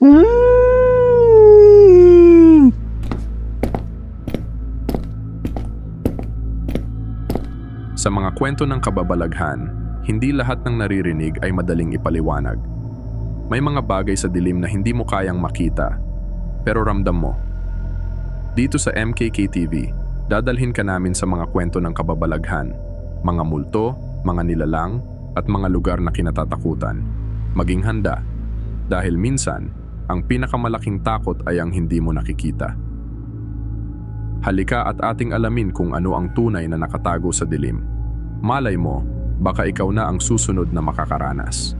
Mm. Sa mga kwento ng kababalaghan, hindi lahat ng naririnig ay madaling ipaliwanag. May mga bagay sa dilim na hindi mo kayang makita, pero ramdam mo. Dito sa MKK TV, dadalhin ka namin sa mga kwento ng kababalaghan, mga multo, mga nilalang, at mga lugar na kinatatakutan. Maging handa, dahil minsan, ang pinakamalaking takot ay ang hindi mo nakikita. Halika at ating alamin kung ano ang tunay na nakatago sa dilim. Malay mo, baka ikaw na ang susunod na makakaranas.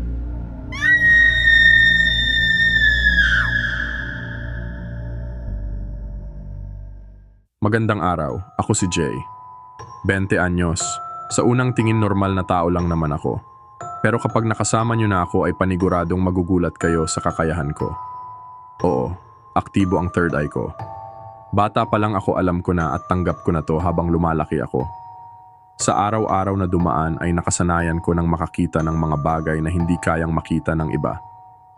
Magandang araw, ako si Jay. 20 anyos. Sa unang tingin normal na tao lang naman ako. Pero kapag nakasama niyo na ako ay paniguradong magugulat kayo sa kakayahan ko. Oo, aktibo ang third eye ko. Bata pa lang ako alam ko na at tanggap ko na to habang lumalaki ako. Sa araw-araw na dumaan ay nakasanayan ko ng makakita ng mga bagay na hindi kayang makita ng iba.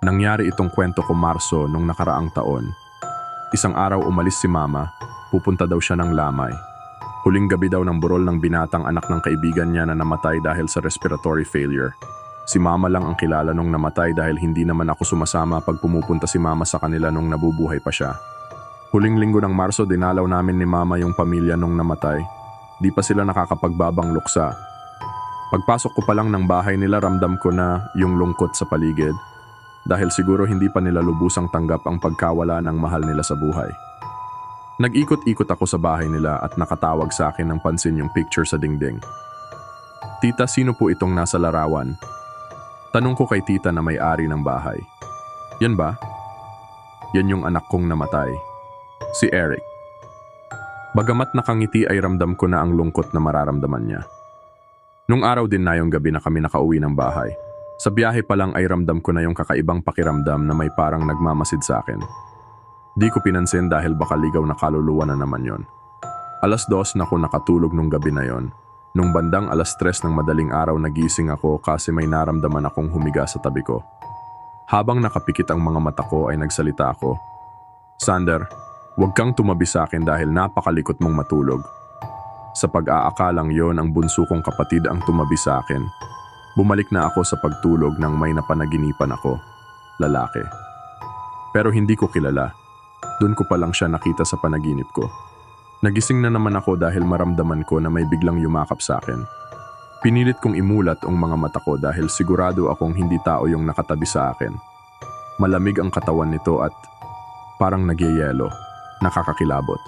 Nangyari itong kwento ko Marso nung nakaraang taon. Isang araw umalis si mama, pupunta daw siya ng lamay. Huling gabi daw ng burol ng binatang anak ng kaibigan niya na namatay dahil sa respiratory failure. Si mama lang ang kilala nung namatay dahil hindi naman ako sumasama pag pumupunta si mama sa kanila nung nabubuhay pa siya. Huling linggo ng Marso dinalaw namin ni mama yung pamilya nung namatay. Di pa sila nakakapagbabang luksa. Pagpasok ko pa lang ng bahay nila ramdam ko na yung lungkot sa paligid. Dahil siguro hindi pa nila lubusang tanggap ang pagkawala ng mahal nila sa buhay. Nag-ikot-ikot ako sa bahay nila at nakatawag sa akin ng pansin yung picture sa dingding. Tita, sino po itong nasa larawan? Tanong ko kay tita na may-ari ng bahay. Yan ba? Yan yung anak kong namatay. Si Eric. Bagamat nakangiti ay ramdam ko na ang lungkot na mararamdaman niya. Nung araw din na yung gabi na kami nakauwi ng bahay. Sa biyahe pa lang ay ramdam ko na yung kakaibang pakiramdam na may parang nagmamasid sa akin. Di ko pinansin dahil baka ligaw na kaluluwa na naman yon. Alas dos na ako nakatulog nung gabi na yon. Nung bandang alas tres ng madaling araw nagising ako kasi may naramdaman akong humiga sa tabi ko. Habang nakapikit ang mga mata ko ay nagsalita ako. Sander, huwag kang tumabi sa akin dahil napakalikot mong matulog. Sa pag-aakalang yon ang bunso kong kapatid ang tumabi sa akin. Bumalik na ako sa pagtulog nang may napanaginipan ako. Lalaki. Pero hindi ko kilala. Doon ko pa lang siya nakita sa panaginip ko. Nagising na naman ako dahil maramdaman ko na may biglang yumakap sa akin. Pinilit kong imulat ang mga mata ko dahil sigurado akong hindi tao yung nakatabi sa akin. Malamig ang katawan nito at parang nagyayelo, nakakakilabot.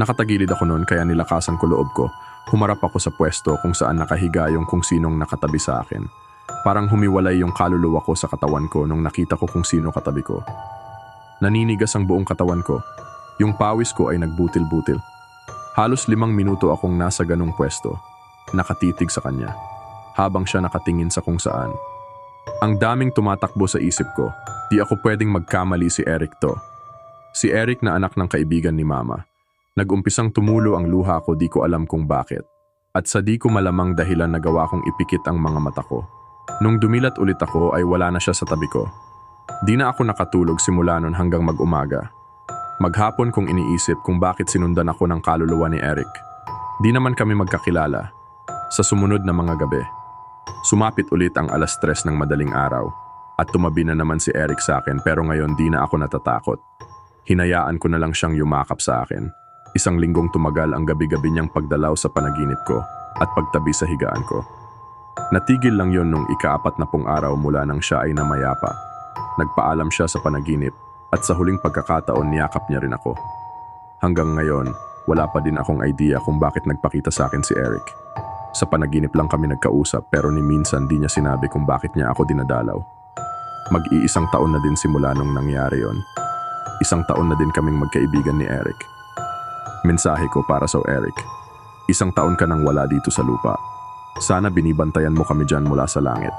Nakatagilid ako noon kaya nilakasan ko loob ko. Humarap ako sa pwesto kung saan nakahiga yung kung sinong nakatabi sa akin. Parang humiwalay yung kaluluwa ko sa katawan ko nung nakita ko kung sino katabi ko. Naninigas ang buong katawan ko. Yung pawis ko ay nagbutil-butil. Halos limang minuto akong nasa ganong pwesto, nakatitig sa kanya, habang siya nakatingin sa kung saan. Ang daming tumatakbo sa isip ko, di ako pwedeng magkamali si Eric to. Si Eric na anak ng kaibigan ni Mama. Nag-umpisang tumulo ang luha ko di ko alam kung bakit. At sa di ko malamang dahilan nagawa kong ipikit ang mga mata ko. Nung dumilat ulit ako ay wala na siya sa tabi ko. Di na ako nakatulog simula nun hanggang mag-umaga. Maghapon kong iniisip kung bakit sinundan ako ng kaluluwa ni Eric. Di naman kami magkakilala. Sa sumunod na mga gabi, sumapit ulit ang alas tres ng madaling araw at tumabi na naman si Eric sa akin pero ngayon di na ako natatakot. Hinayaan ko na lang siyang yumakap sa akin. Isang linggong tumagal ang gabi-gabi niyang pagdalaw sa panaginip ko at pagtabi sa higaan ko. Natigil lang yon nung ikaapat na pong araw mula nang siya ay namayapa. Nagpaalam siya sa panaginip at sa huling pagkakataon niyakap niya rin ako. Hanggang ngayon, wala pa din akong idea kung bakit nagpakita sa akin si Eric. Sa panaginip lang kami nagkausap pero ni minsan di niya sinabi kung bakit niya ako dinadalaw. Mag-iisang taon na din simula nung nangyari yon. Isang taon na din kaming magkaibigan ni Eric. Mensahe ko para sa Eric. Isang taon ka nang wala dito sa lupa. Sana binibantayan mo kami dyan mula sa langit.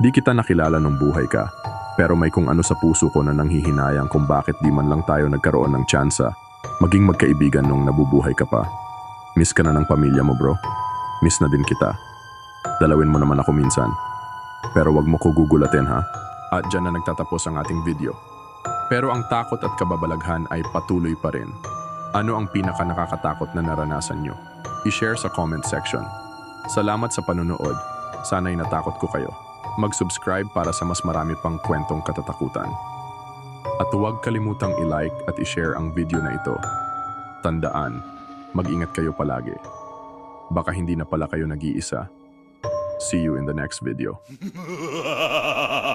Di kita nakilala nung buhay ka, pero may kung ano sa puso ko na nanghihinayang kung bakit di man lang tayo nagkaroon ng tsansa maging magkaibigan nung nabubuhay ka pa. Miss ka na ng pamilya mo bro. Miss na din kita. Dalawin mo naman ako minsan. Pero wag mo ko gugulatin ha. At dyan na nagtatapos ang ating video. Pero ang takot at kababalaghan ay patuloy pa rin. Ano ang pinaka nakakatakot na naranasan nyo? I-share sa comment section. Salamat sa panunood. Sana'y natakot ko kayo. Mag-subscribe para sa mas marami pang kwentong katatakutan. At huwag kalimutang i-like at i-share ang video na ito. Tandaan, mag-ingat kayo palagi. Baka hindi na pala kayo nag-iisa. See you in the next video.